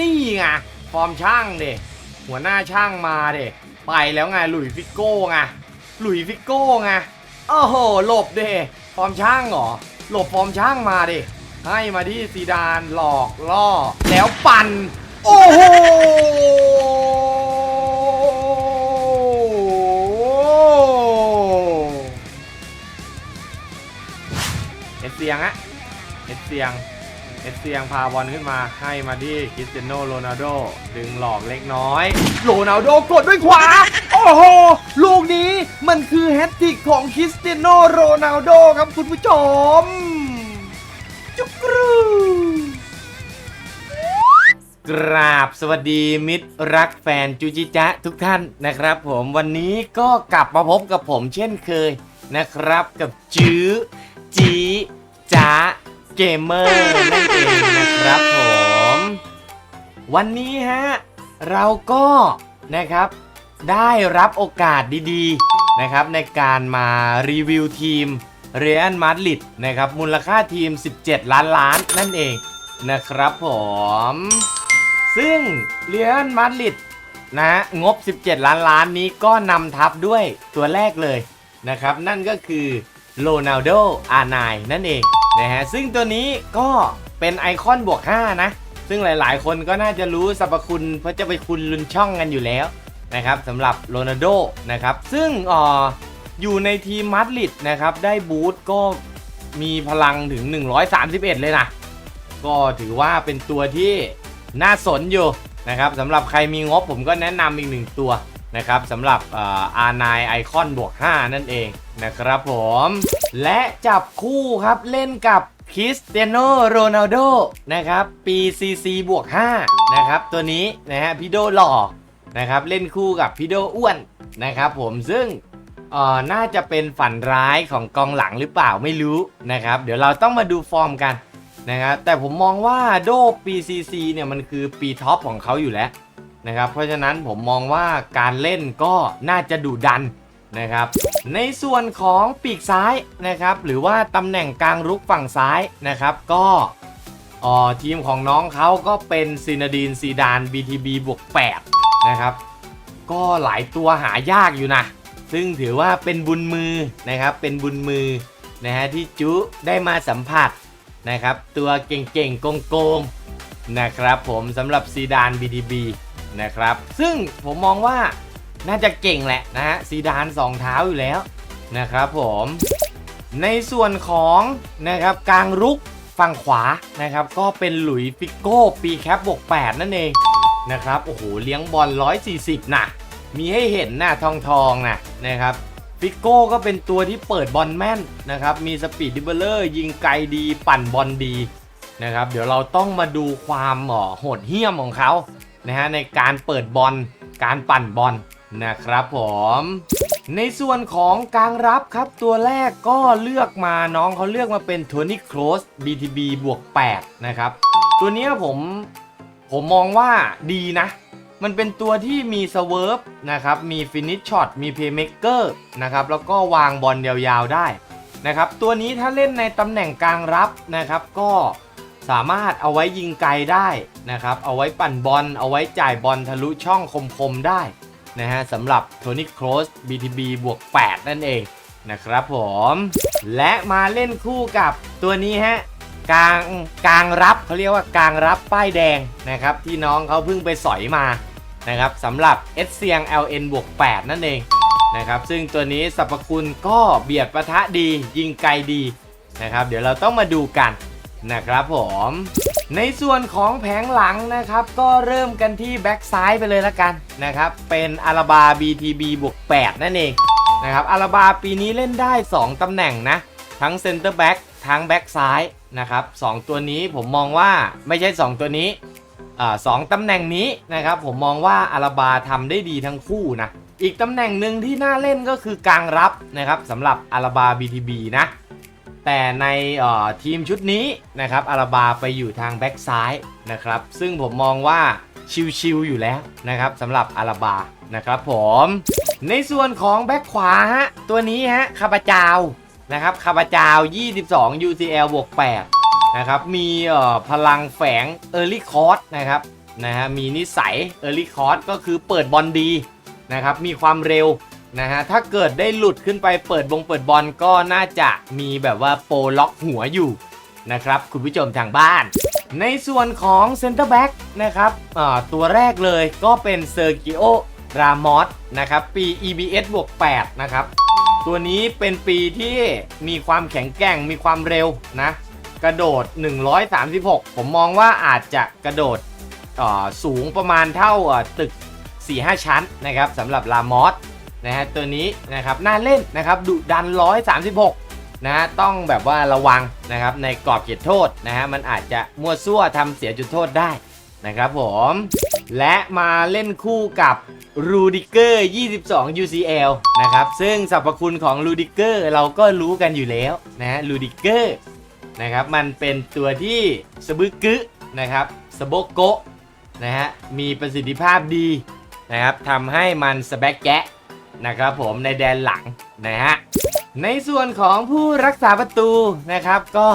นี่ไงฟอร์มช่างเด็หัวหน้าช่างมาเด็ไปแล้วไงหลุยฟิโก้ไงหลุยฟิโก้ไงโอ้โหหลบเด็ฟอร์มช่างเหรอหลบฟอร์มช่างมาเด็ให้มาที่ซีดานหลอกล่อ แล้วปั่นโอ้โหเอสเซียงอะเอสเซียง เอสเซียงพาบอลขึ้นมาให้มาที่คริสเตียโนโรนัลโดดึงหลอกเล็กน้อย โรนัลโดกดด้วยขวา โอ้โห ลูกนี้มันคือแฮตติกของคริสเตียโนโรนัลโดครับคุณผู้ชม จุกกรูกราบสวัสดีมิตรรักแฟนจูจิจะทุกท่านนะครับผมวันนี้ก็กลับมาพบกับผมเช่นเคยนะครับกับจื้อจีจ้า เกมเมอร์นั่นเองนะครับผม วันนี้ฮะ เราก็นะครับได้รับโอกาสดีๆนะครับในการมารีวิวทีมเรอัลมาดริดนะครับมูลค่าทีม 17 ล้านล้านนั่นเองนะครับผม ซึ่งเรอัลมาดริดนะงบ 17 ล้านล้านนี้ก็นำทัพด้วยตัวแรกเลยนะครับ นั่นก็คือโรนัลโดอาร์ไนนั่นเอง นะฮะซึ่งตัวนี้ก็เป็นไอคอนบวก 5 นะ ซึ่งหลายๆ คนก็น่าจะรู้สรรพคุณเพราะจะไปคุณลุนช่องกันอยู่แล้วนะครับสำหรับโรนัลโดนะครับซึ่งอออยู่ในทีมมาดริดนะครับได้บูตก็มีพลังถึง 131 เลยนะก็ถือว่าเป็นตัวที่น่าสนอยู่นะครับสำหรับใครมีงบผมก็แนะนำอีกหนึ่งตัว นะครับสำหรับอาร์ไนไอคอนบวก 5 นั่นเองนะครับผม และจับคู่ครับเล่นกับคริสเตียโนโรนัลโดนะครับปี CC บวก 5 นะครับ ตัวนี้นะฮะพี่โดหล่อนะครับเล่นคู่กับพี่โดอ้วนนะครับผมซึ่งเอ่อน่าจะเป็นฝันร้ายของกองหลังหรือเปล่าไม่รู้นะครับ เดี๋ยวเราต้องมาดูฟอร์มกันนะครับแต่ผมมองว่าโดปี CC เนี่ยมันคือปีท็อปของเขาอยู่แล้ว นะครับ เพราะฉะนั้นผมมองว่าการเล่นก็น่าจะดุดันนะครับ ในส่วนของปีกซ้ายนะครับ หรือว่าตำแหน่งกลางรุกฝั่งซ้ายนะครับ ก็อ๋อทีมของน้องเขาก็เป็นซินาดีนซีดาน BTB บวก8นะครับ ก็หลายตัวหายากอยู่นะ ซึ่งถือว่าเป็นบุญมือนะครับ เป็นบุญมือนะฮะที่จุได้มาสัมผัสนะครับ ตัวเก่งๆโกงๆนะครับผมสำหรับซีดาน BDB นะครับ ซึ่งผมมองว่าน่าจะเก่งแหละนะฮะซีดานสองเท้าอยู่แล้วนะครับผมในส่วนของนะครับกลางรุกฝั่งขวานะครับ ก็เป็นหลุยฟิโก้ปีแคปบวก8นั่นเองนะครับโอ้โหเลี้ยงบอล 140นะมีให้เห็นนะทองทองนะนะครับฟิโก้ก็เป็นตัวที่เปิดบอลแม่นนะครับมีสปีดดิเบลเลอร์ยิงไกลดีปั่นบอลดีนะครับเดี๋ยวเราต้องมาดูความหมอโหดเหี้ยมของเขา นะฮะในการเปิดบอลการปั่นบอลนะครับผม ในส่วนของกลางรับครับตัวแรกก็เลือกมาน้องเขาเลือกมาเป็นโทนี่โครส BTB บวก8นะครับ ตัวนี้ผมผมมองว่าดีนะ มันเป็นตัวที่มีสเวิร์ฟนะครับ มีฟินิชช็อต มีเพย์เม k เกอร์นะครับ แล้วก็วางบอลยาวๆได้นะครับ ตัวนี้ถ้าเล่นในตำแหน่งกลางรับนะครับ ก็ สามารถเอาไว้ยิงไกลได้นะครับ เอาไว้ปั่นบอล เอาไว้จ่ายบอลทะลุช่องคมๆได้นะฮะสำหรับโทนี่โครส BTB บวก 8 นั่นเองนะครับผม และมาเล่นคู่กับตัวนี้ฮะกลางกลางรับเขาเรียกว่ากลางรับป้ายแดงนะครับที่น้องเขาเพิ่งไปสอยมานะครับสำหรับเอสเซียง LN บวก 8 นั่นเองนะครับซึ่งตัวนี้สรรพคุณก็เบียดประทะดียิงไกลดีนะครับเดี๋ยวเราต้องมาดูกัน นะครับผมในส่วนของแผงหลังนะครับ ก็เริ่มกันที่แบ็กซ้ายไปเลยละกันนะครับ เป็นอาราบา BTB บวก8นั่นเองนะครับอาราบาปีนี้เล่นได้ 2 ตำแหน่งนะ ทั้งเซนเตอร์แบ็กทั้งแบ็กซ้ายนะครับสองตัวนี้ผมมองว่าไม่ใช่ 2 ตัวนี้สองตำแหน่งนี้นะครับผมมองว่าอาราบาทำได้ดีทั้งคู่นะอีกตำแหน่งหนึ่งที่น่าเล่นก็คือกลางรับนะครับสำหรับอาราบา BTB นะ แต่ในออทีมชุดนี้นะครับอาราบาไปอยู่ทางแบ็กซ้ายนะครับ ซึ่งผมมองว่าชิวๆอยู่แล้วนะครับสำหรับอาราบานะครับผมในส่วนของแบ็กขวาฮะตัวนี้ฮะคาบาจาวนะครับคาบาจาว 22 UCL บวก8นะครับมีออพลังแฝง Early c o r d นะครับนะฮะมีนิสัยเอ r ร์ลี่คอร์สก็คือเปิดบอลดีนะครับมีความเร็ว นะฮะ ถ้าเกิดได้หลุดขึ้นไปเปิดบงเปิดบอลก็น่าจะมีแบบว่าโปรล็อกหัวอยู่นะครับ คุณผู้ชมทางบ้าน ในส่วนของเซนเตอร์แบ็กนะครับตัวแรกเลยก็เป็นเซอร์กิโอรามอสนะครับปี EBS บวก8นะครับตัวนี้เป็นปีที่มีความแข็งแกร่งมีความเร็วนะ กระโดด 136 ผมมองว่าอาจจะกระโดดสูงประมาณเท่าตึก 4-5 ชั้นนะครับสำหรับลามอส นะฮะตัวนี้นะครับน่าเล่นนะครับดุดัน 136 นะฮะต้องแบบว่าระวังนะครับในกรอบเขตโทษนะฮะมันอาจจะมั่วซั่วทำเสียจุดโทษได้นะครับผม และมาเล่นคู่กับรูดิเกอร์22 UCL นะครับซึ่งสรรพคุณของรูดิเกอร์เราก็รู้กันอยู่แล้วนะฮะรูดิเกอร์นะครับมันเป็นตัวที่สบึกึนะครับสโบโกะนะฮะมีประสิทธิภาพดีนะครับทำให้มันสแบกแกะ นะครับผมในแดนหลังนะฮะในส่วนของผู้รักษาประตูนะครับ ก็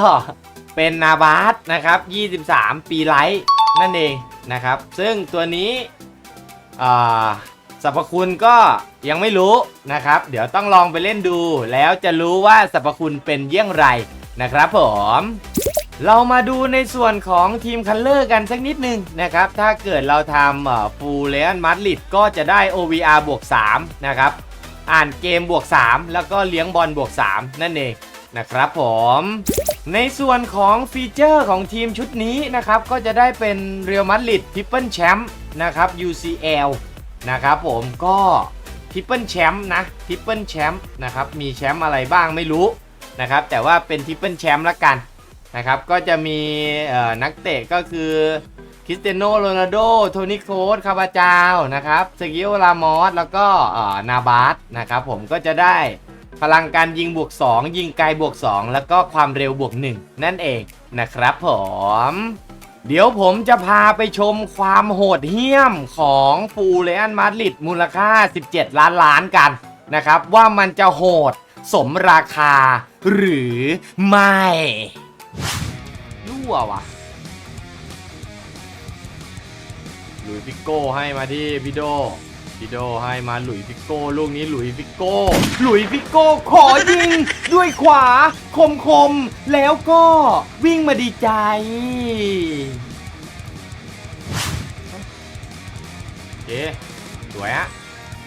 เป็นนาบาสนะครับ 23 ปีไลท์นั่นเองนะครับ ซึ่งตัวนี้สรรพคุณก็ยังไม่รู้นะครับ เดี๋ยวต้องลองไปเล่นดู แล้วจะรู้ว่าสรรพคุณเป็นเยี่ยงไรนะครับผม เรามาดูในส่วนของทีมคัลเลอร์กันสักนิดนึงนะครับ ถ้าเกิดเราทำฟูเลนมาดริดก็จะได้ OVR บวก3นะครับ อ่านเกมบวก 3 แล้วก็เลี้ยงบอลบวก 3 นั่นเองนะครับผม ในส่วนของฟีเจอร์ของทีมชุดนี้นะครับ ก็จะได้เป็นเรียลมาดริดทิปเปิลแชมป์นะครับ UCL นะครับผมก็ทิปเปิลแชมป์นะทิปเปิลแชมป์นะครับมีแชมป์อะไรบ้างไม่รู้นะครับแต่ว่าเป็นทิปเปิลแชมป์ละกัน นะครับก็จะมีนักเตะก็คือคริสเตียโนโรนัลโดโทนี่โคสคาบาจาวนะครับเซกิโอลามอสแล้วก็นาบาสนะครับผมก็จะได้พลังการยิงบวก 2 ยิงไกลบวก 2 แล้วก็ความเร็วบวก 1 นั่นเองนะครับผมเดี๋ยวผมจะพาไปชมความโหดเหี้ยมของฟูเรอันมาดริดมูลค่า 17 ล้านล้านกันนะครับ ว่ามันจะโหดสมราคาหรือไม่ รั่ววะหลุยส์ฟิโก้ให้มาที่พี่โดพี่โดให้มาหลุยส์ฟิโก้ลูกนี้หลุยส์ฟิโก้ หลุยส์ฟิโก้ขอยิง ด้วยขวาคมคมๆแล้วก็วิ่งมาดีใจ โอเคสวยฮะ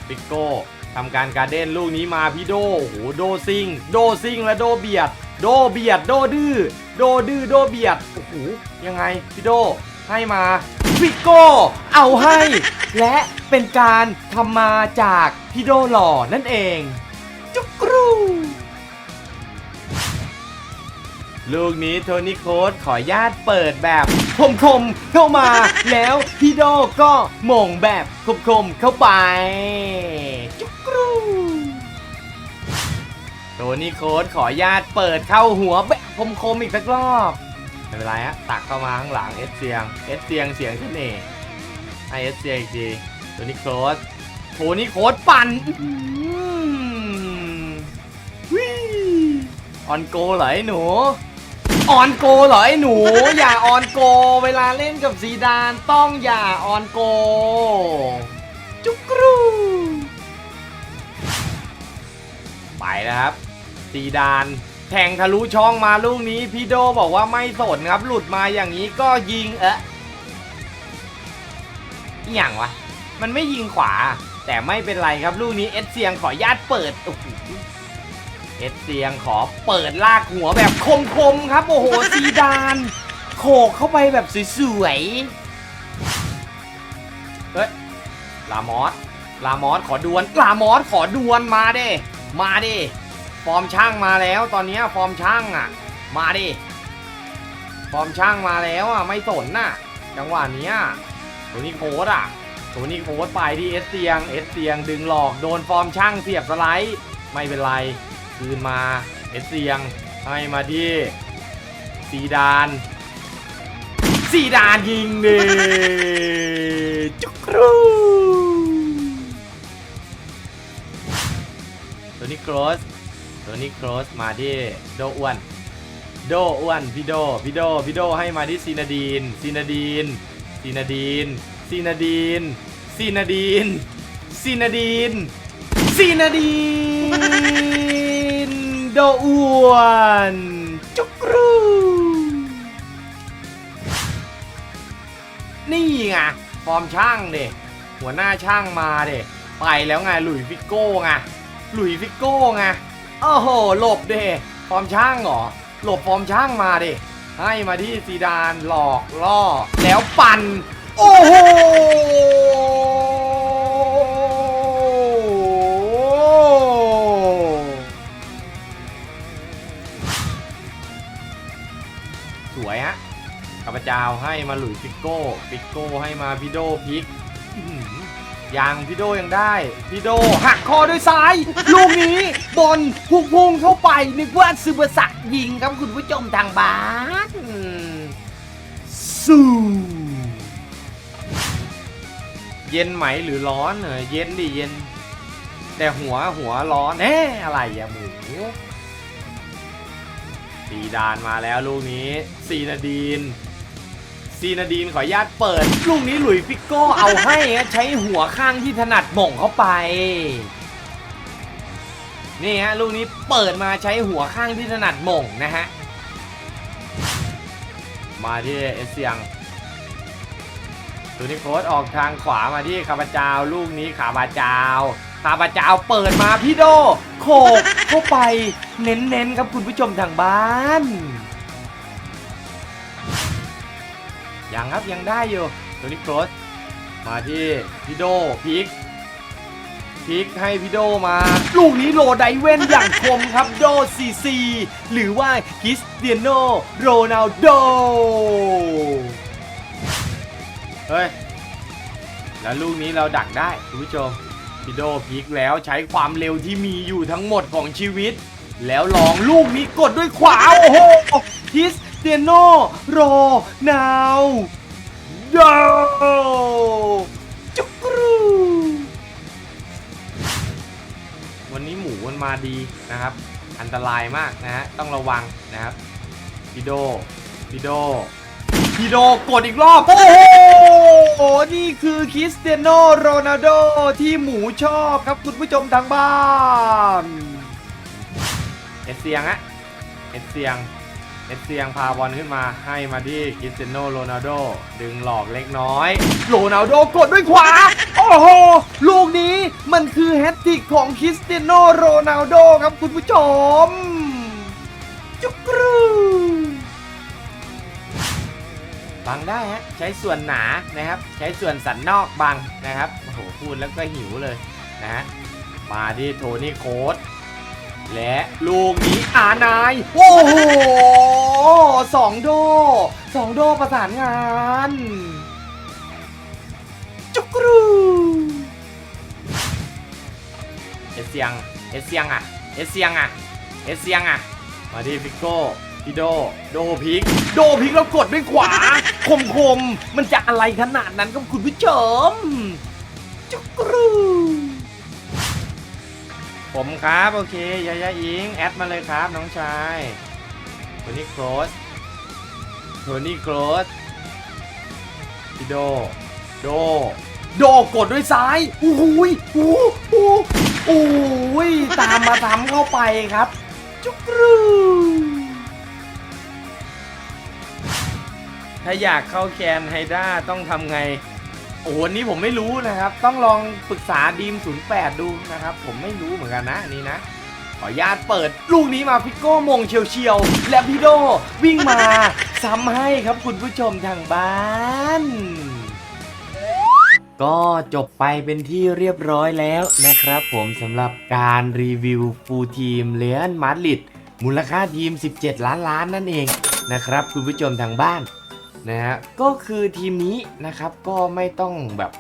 ฟิโก้ทำการการเด้นลูกนี้มาพี่โดโอ้โหโดซิง โดซิงและโดเบียด โดเบียดโดดื้อโดดื้อโดเบียดโอ้โหยังไงพี่โดให้มาฟิโก้เอาให้ และเป็นการทำมาจากพี่โดหล่อนั่นเอง จุกกรูลูกนี้โทนี่โค้ดขอญาตเปิดแบบคมคมๆเข้ามา แล้วพี่โดก็ม่งแบบคมคมๆเข้าไป จุกกรู โทนี่โค้ดขอญาตเปิดเข้าหัวแบบคมคมๆอีกสักรอบไม่เป็นไรฮะตักเข้ามาข้างหลังเอสเซียงเอสเซียงเสียงเสน่ห์ให้เอสเซียงอีกทีโทนี่โค้ดโทนี่โค้ดปั่นอื้อหือวิออนโกเหรอไอ้หนูออนโกเหรอไอ้หนู อย่าออนโก เวลาเล่นกับซีดานต้องอย่าออนโก จุกกรูไปแล้วครับ ซีดาน แทงทะลุช่องมาลูกนี้พี่โดบอกว่าไม่สนครับ หลุดมาอย่างนี้ก็ยิงเอะอย่างวะ มันไม่ยิงขวา แต่ไม่เป็นไรครับลูกนี้เอสเซียงขอญาตเปิดโอ้โหเอสเซียงขอเปิดลากหัวแบบคมๆครับโอ้โหซีดานโขกเข้าไปแบบสวยๆ เฮ้ย ลามอส ลามอสขอดวลลามอสขอดวลมาเด้ มาเดิ ฟอร์มช่างมาแล้วตอนนี้ฟอร์มช่างอะ มาดิ ฟอร์มช่างมาแล้วอะไม่สนน่ะ จังหวะเนี้ยตัวนี้โค้ดอะตัวนี้โค้ดไปที่เอสเซียงเอสเซียงดึงหลอกโดนฟอร์มช่างเสียบสไลด์ไม่เป็นไรคืนมาเอสเซียงให้มาที่ซีดานซีดานยิงดิจุกรูตัวนี้โครส ตัวนี้โครสมาที่โดอ้วน โดอ้วนพี่โดพี่โดพี่โดให้มาที่ซีนาดีนซีนาดีนซีนาดีนซีนาดีนซีนาดีนซีนาดีนซีนาดีนโดอ้วนจุกรูนี่ไงฟอร์มช่างเด็หัวหน้าช่างมาเด็ไปแล้วไงหลุยฟิโก้ไงหลุยฟิโก้ไง โอ้โห หลบเดฟอร์มช่างเหรอ หลบฟอร์มช่างมาเดให้มาที่ซีดานหลอกล่อ แล้วปั่น โอ้โห สวยฮะข้าพเจ้าให้มาหลุยส์ฟิโก้ฟิกโก้ให้มาพิโดพิก ยังพิโดยังได้พิโดหักคอด้วยซ้าย ลูกนี้บอลพุ่งพุ่งๆเข้าไปนึกว่าซูเปอร์สักยิงครับคุณผู้ชมทางบ้านสู้เย็นไหมหรือร้อนเออเย็นดิเย็น แต่หัวหัวร้อนแน่อะไรอะหมูซีดานมาแล้วลูกนี้ซีนาดีน ซีนาดีนขออนุญาตเปิด ลูกนี้หลุยฟิกโก้เอาให้ใช้หัวข้างที่ถนัดหม่งเข้าไป นี่ฮะลูกนี้เปิดมาใช้หัวข้างที่ถนัดหม่งนะฮะ มาที่เอเซียงตัวนี้โค้ดออกทางขวามาที่คาบาจาว ลูกนี้ขาบาจาวคาบาจาวเปิดมาพี่โดโขกเข้าไปเน้นๆครับคุณผู้ชมทางบ้าน ยังครับยังได้อยู่ตัวนี้โครสมาที่พี่โดพิกพิกให้พี่โดมา ลูกนี้โลไดเว่นอย่างคมครับโดซีซีหรือว่าคิสเตียโนโรนัลโดเฮ้ย แล้วลูกนี้เราดักได้คุณผู้ชมพี่โดพลิกแล้วใช้ความเร็วที่มีอยู่ทั้งหมดของชีวิต แล้วลองลูกนี้กดด้วยขวาโอ้โหคิส เตียโนโรนาวโดจุกรูวันนี้หมูมันมาดีนะครับ อันตรายมากนะฮะต้องระวังนะครับพี่โดพี่โดพี่โดกดอีกรอบ โอ้โห นี่คือคริสเตียโนโรนัลโดที่หมูชอบครับคุณผู้ชมทางบ้าน เอเซียงอะเอเซียง เอสเซียงพาบอลขึ้นมาให้มาที่คริสเตียโนโรนัลโดดึงหลอกเล็กน้อยโรนัลโดกดด้วยขวา โอ้โห ลูกนี้มันคือแฮตทริกของคริสเตียโนโรนัลโดครับคุณผู้ชม จุกรูบังได้ฮะใช้ส่วนหนานะครับ ใช้ส่วนสันนอกบังนะครับโอ้โหพูดแล้วก็หิวเลยนะฮะมาที่โทนี่โค้ด และลูกนี้อานาย โอ้โหสองโดสองโดประสานงาน จุกรูเอสเซียงเอสเซียงอะเอสเซียงอะเอสเซียงอะ มาที่ฟิโก้พี่โด โดพิก โดพิกแล้วกดด้วยขวา คมคมๆมันจะอะไรขนาดนั้นกับคุณผู้ชม จุกรู ผมครับ โอเคยายาอิง แอดมาเลยครับ น้องชายโทนี่โครสโทนี่โครสพี่โด โด โดกดด้วยซ้ายโอ้โหยโอ้โหโอ้ยตามมาทำเข้าไปครับ จุกรูถ้าอยากเข้าแคนไฮด้าต้องทำไง โอ้โหนนี้ผมไม่รู้นะครับ ต้องลองปรึกษาดีม 08 ดูนะครับ ผมไม่รู้เหมือนกันนะนนี้นะ ขออนุญาตเปิดลูกนี้มาพิโก้มงเฉียวๆและพี่โดวิ่งมา ซ้ำให้ครับคุณผู้ชมทางบ้านก็จบไปเป็นที่เรียบร้อยแล้วนะครับผมสำหรับการรีวิวฟูลทีมเลอันมาดริดมูลค่าทีม 17 ล้านล้านนั่นเองนะครับคุณผู้ชมทางบ้าน นะฮะก็คือทีมนี้นะครับก็ไม่ต้องแบบ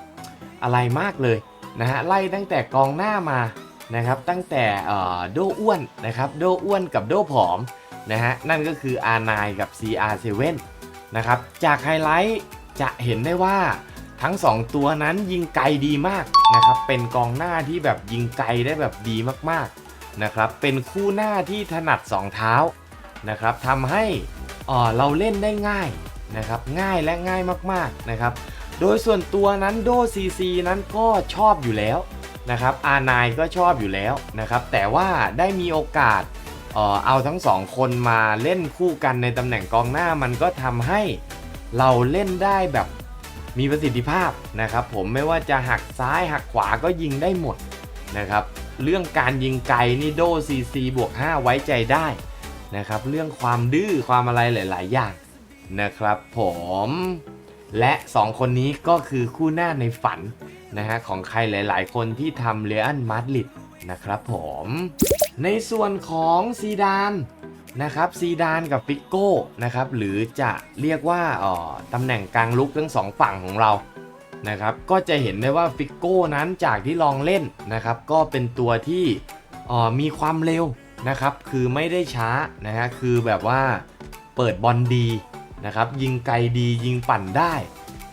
อะไรมากเลยนะฮะไล่ตั้งแต่กองหน้ามานะครับตั้งแต่โดอ้วนนะครับโดอ้วนกับโดผอมนะฮะนั่นก็คือ R9 กับ CR7 นะครับจากไฮไลท์จะเห็นได้ว่าทั้ง 2 ตัวนั้นยิงไกลดีมากนะครับเป็นกองหน้าที่แบบยิงไกลได้แบบดีมากๆนะครับเป็นคู่หน้าที่ถนัด 2 เท้านะครับทำให้อ่อเราเล่นได้ง่าย นะครับง่ายและง่ายมากๆนะครับโดยส่วนตัวนั้นโดซีซีนั้นก็ชอบอยู่แล้วนะครับอานายก็ชอบอยู่แล้วนะครับแต่ว่าได้มีโอกาสเอาทั้งสองคนมาเล่นคู่กันในตำแหน่งกองหน้ามันก็ทำให้เราเล่นได้แบบมีประสิทธิภาพนะครับผมไม่ว่าจะหักซ้ายหักขวาก็ยิงได้หมดนะครับเรื่องการยิงไกลนี่โดซีซีบวก5ไว้ใจได้นะครับเรื่องความดื้อความอะไรหลาย ๆ อย่าง นะครับผมและ 2 คนนี้ก็คือคู่หน้าในฝันนะฮะของใครหลาย ๆ คนที่ทำเรอัลมาดริดนะครับผมในส่วนของซีดานนะครับซีดานกับฟิกโก้นะครับหรือจะเรียกว่าออตำแหน่งกลางลุกทั้งสองฝั่งของเรานะครับก็จะเห็นได้ว่าฟิกโก้นั้นจากที่ลองเล่นนะครับก็เป็นตัวที่มีความเร็วนะครับคือไม่ได้ช้านะฮะคือแบบว่าเปิดบอลดี นะครับยิงไกลดียิงปั่นได้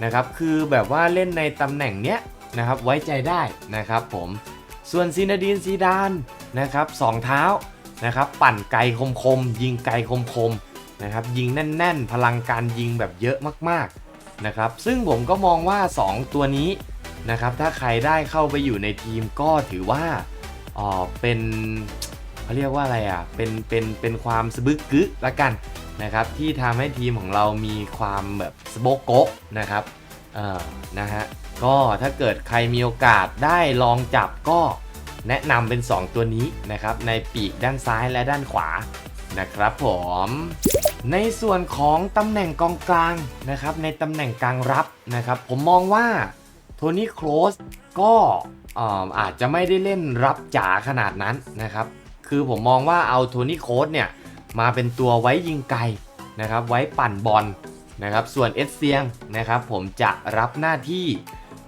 นะครับคือแบบว่าเล่นในตำแหน่งเนี้ยนะครับไว้ใจได้นะครับผมส่วนซินาดีนซีดานนะครับสองเท้านะครับปั่นไกลคมๆ ยิงไกลคมๆนะครับยิงแน่น ๆ พลังการยิงแบบเยอะมากๆนะครับซึ่งผมก็มองว่า 2 ตัวนี้นะครับถ้าใครได้เข้าไปอยู่ในทีมก็ถือว่าอ๋อเป็นเขาเรียกว่าอะไรอะเป็นเป็นเป็นความสบึกกึละกัน นะครับที่ทำให้ทีมของเรามีความแบบสโบโกะนะครับเออนะฮะก็ถ้าเกิดใครมีโอกาสได้ลองจับก็แนะนำเป็น 2 ตัวนี้นะครับในปีกด้านซ้ายและด้านขวานะครับผมในส่วนของตำแหน่งกองกลางนะครับในตำแหน่งกลางรับนะครับผมมองว่าโทนี่โครสก็เอ่อาจจะไม่ได้เล่นรับจ๋าขนาดนั้นนะครับคือผมมองว่าเอาโทนี่โครสเนี่ย มาเป็นตัวไว้ยิงไกลนะครับ ไว้ปั่นบอลนะครับ ส่วนเอสเซียงนะครับผมจะรับหน้าที่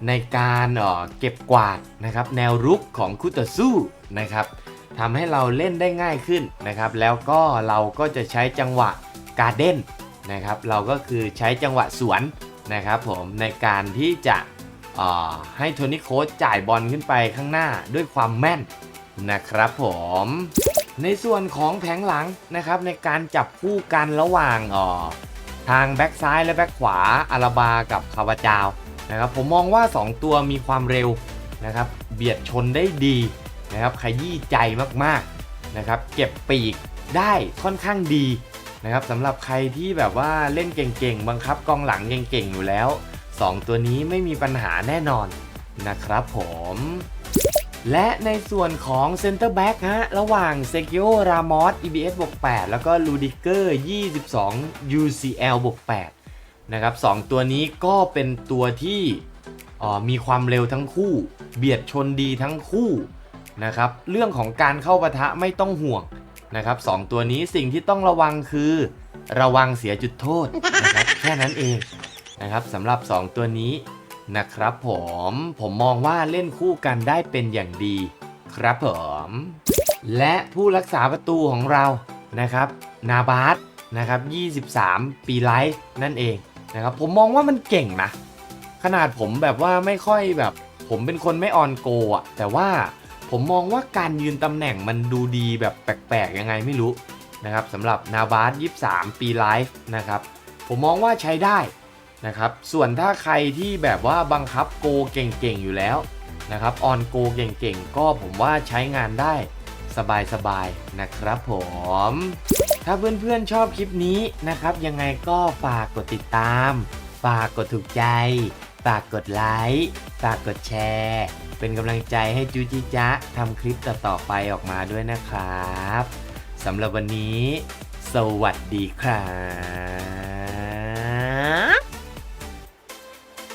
ในการเออเก็บกวาดนะครับแนวรุกของคุตสู้นะครับทำให้เราเล่นได้ง่ายขึ้นนะครับ แล้วก็เราก็จะใช้จังหวะการเด้นนะครับ เราก็คือใช้จังหวะสวนนะครับผมในการที่จะออให้โทนี่โค้ชจ่ายบอลขึ้นไปข้างหน้าด้วยความแม่นนะครับผม ในส่วนของแผงหลังนะครับในการจับคู่กันระหว่างออทางแบ็กซ้ายและแบ็กขวาอาราบากับคาวาจาวนะครับผมมองว่า 2 ตัวมีความเร็วนะครับเบียดชนได้ดีนะครับขยี้ใจมากๆนะครับเก็บปีกได้ค่อนข้างดีนะครับสำหรับใครที่แบบว่าเล่นเก่งๆ บังคับกองหลังเก่งๆอยู่แล้ว 2 ตัวนี้ไม่มีปัญหาแน่นอนนะครับผม และในส่วนของเซนเตอร์แบ็กฮะ ระหว่างเซกิโอรามอส EBS บวก8แล้วก็ลูดิเกอร์ 22 UCL บวก8นะครับสองตัวนี้ก็เป็นตัวที่มีความเร็วทั้งคู่ เบียดชนดีทั้งคู่นะครับเรื่องของการเข้าปะทะไม่ต้องห่วงนะครับสองตัวนี้สิ่งที่ต้องระวังคือ ระวังเสียจุดโทษนะครับแค่นั้นเองนะครับสำหรับ 2 ตัวนี้ นะครับผมผมมองว่าเล่นคู่กันได้เป็นอย่างดี ครับผมและผู้รักษาประตูของเรานะครับ นาบาสนะครับ 23 ปีไลฟ์นั่นเองนะครับผมมองว่ามันเก่งนะ ขนาดผมแบบว่าไม่ค่อยแบบ ผมเป็นคนไม่ออนโกอะแต่ว่าผมมองว่าการยืนตำแหน่งมันดูดีแบบแปลกๆ ยังไงไม่รู้นะครับสำหรับนาบาส 23 ปีไลฟ์นะครับ ผมมองว่าใช้ได้ นะครับ ส่วนถ้าใครที่แบบว่าบังคับโกเก่งๆอยู่แล้วนะครับออนโกเก่งๆ ก็ผมว่าใช้งานได้สบายๆนะครับผม ถ้าเพื่อนๆชอบคลิปนี้นะครับ ยังไงก็ฝากกดติดตาม ฝากกดถูกใจ ฝากกดไลค์ฝากกดแชร์ เป็นกำลังใจให้จูจิจ๊ะทำคลิปต่อๆไปออกมาด้วยนะครับสำหรับวันนี้ สวัสดีครับ